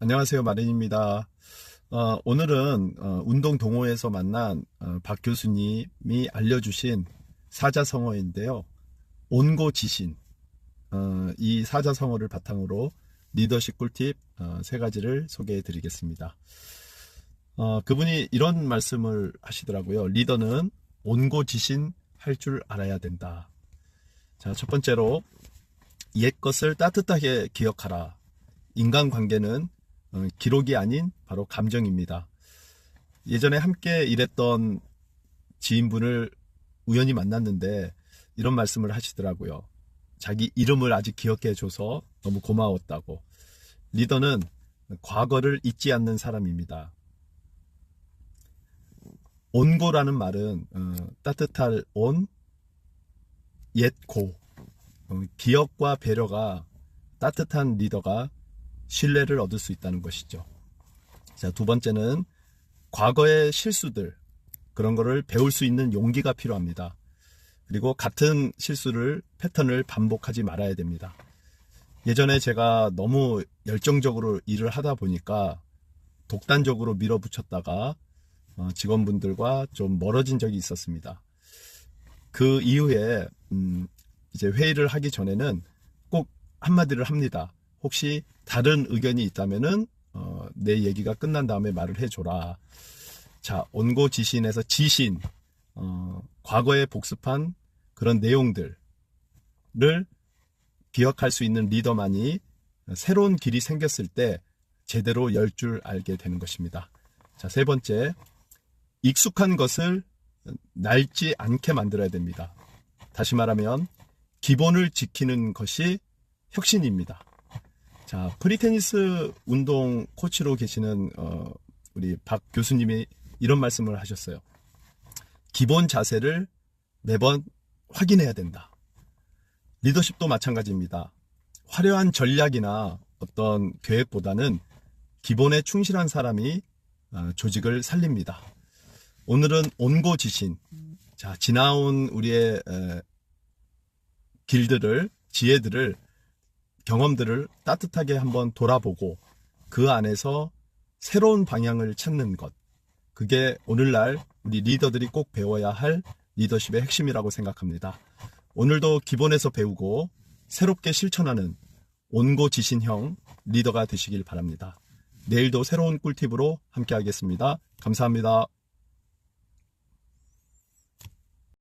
안녕하세요. 마린입니다. 어, 오늘은 어, 운동 동호회에서 만난 어, 박 교수님이 알려주신 사자성어인데요. 온고지신 어, 이 사자성어를 바탕으로 리더십 꿀팁 어, 세 가지를 소개해 드리겠습니다. 어, 그분이 이런 말씀을 하시더라고요. 리더는 온고지신 할 줄 알아야 된다. 자, 첫 번째로 옛 것을 따뜻하게 기억하라. 인간관계는 어, 기록이 아닌 바로 감정입니다. 예전에 함께 일했던 지인분을 우연히 만났는데 이런 말씀을 하시더라고요. 자기 이름을 아직 기억해 줘서 너무 고마웠다고. 리더는 과거를 잊지 않는 사람입니다. 온고라는 말은 어, 따뜻할 온, 옛 고, 어, 기억과 배려가 따뜻한 리더가 신뢰를 얻을 수 있다는 것이죠. 자, 두 번째는 과거의 실수들, 그런 거를 배울 수 있는 용기가 필요합니다. 그리고 같은 실수를, 패턴을 반복하지 말아야 됩니다. 예전에 제가 너무 열정적으로 일을 하다 보니까 독단적으로 밀어붙였다가 어, 직원분들과 좀 멀어진 적이 있었습니다. 그 이후에 음, 이제 회의를 하기 전에는 꼭 한마디를 합니다. 혹시 다른 의견이 있다면은 어, 내 얘기가 끝난 다음에 말을 해줘라. 자, 온고 지신에서 지신, 어, 과거에 복습한 그런 내용들을 기억할 수 있는 리더만이 새로운 길이 생겼을 때 제대로 열 줄 알게 되는 것입니다. 자, 세 번째, 익숙한 것을 낡지 않게 만들어야 됩니다. 다시 말하면 기본을 지키는 것이 혁신입니다. 자, 프리테니스 운동 코치로 계시는 어, 우리 박 교수님이 이런 말씀을 하셨어요. 기본 자세를 매번 확인해야 된다. 리더십도 마찬가지입니다. 화려한 전략이나 어떤 계획보다는 기본에 충실한 사람이 어, 조직을 살립니다. 오늘은 온고지신. 자, 지나온 우리의 에, 길들을, 지혜들을, 경험들을 따뜻하게 한번 돌아보고 그 안에서 새로운 방향을 찾는 것. 그게 오늘날 우리 리더들이 꼭 배워야 할 리더십의 핵심이라고 생각합니다. 오늘도 기본에서 배우고 새롭게 실천하는 온고지신형 리더가 되시길 바랍니다. 내일도 새로운 꿀팁으로 함께 하겠습니다. 감사합니다.